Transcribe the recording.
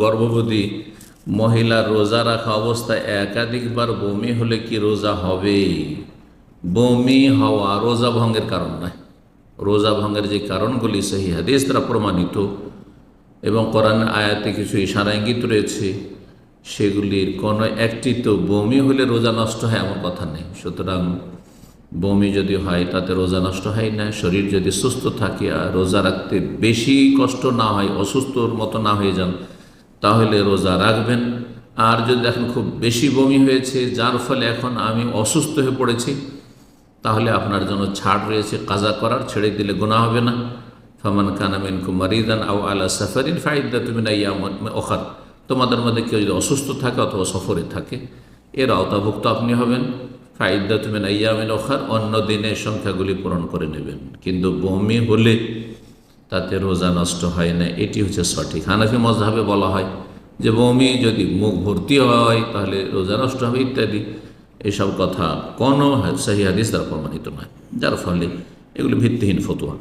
গর্ভবতী মহিলার রোজা রাখা অবস্থায় একাধিকবার বমি হলে কি রোজা হবে? বমি হওয়া রোজা ভঙ্গের কারণ নয় রোজা ভঙ্গের যে কারণগুলি, সেই হাদিস দ্বারা প্রমাণিত এবং কোরআন আয়াতে কিছু ইশারা ইঙ্গিত রয়েছে, সেগুলির কোনো একটি তো বমি হলে রোজা নষ্ট হয় এমন কথা নেই। সুতরাং বমি যদি হয়, তাতে রোজা নষ্ট হয় না। শরীর যদি সুস্থ থাকে আর রোজা রাখতে বেশি কষ্ট না হয়, অসুস্থর মতো না হয়ে যান তাহলে রোজা রাখবেন। আর যদি এখন খুব বেশি বমি হয়েছে, যার ফলে এখন আমি অসুস্থ হয়ে পড়েছি, তাহলে আপনার জন্য ছাড় রয়েছে কাজা করার, ছেড়ে দিলে গোনা হবে না। ফামান কানামিন কুমারিদান আও আলা সাফারিন ফাইদা তুমি না ইয়া ওখার। তোমাদের মধ্যে কেউ যদি অসুস্থ থাকে অথবা সফরে থাকে, এর আওতাভুক্ত আপনি হবেন। ফাইদা তুমি না ইয়ামিন ওখার, অন্য দিনের সংখ্যাগুলি পূরণ করে নেবেন। কিন্তু বমি হলে তাতে রোজা নষ্ট হয় না, এটি হচ্ছে সঠিক। হানাফি মজাবে বলা হয় যে, বমি যদি মুখ ভর্তি হয়, তাহলে রোজা নষ্ট হবে ইত্যাদি। এসব কথা কোনো সাহি হাদিস দ্বারা প্রমাণিত নয়। যার ফলে এগুলি ভিত্তিহীন ফতুয়া।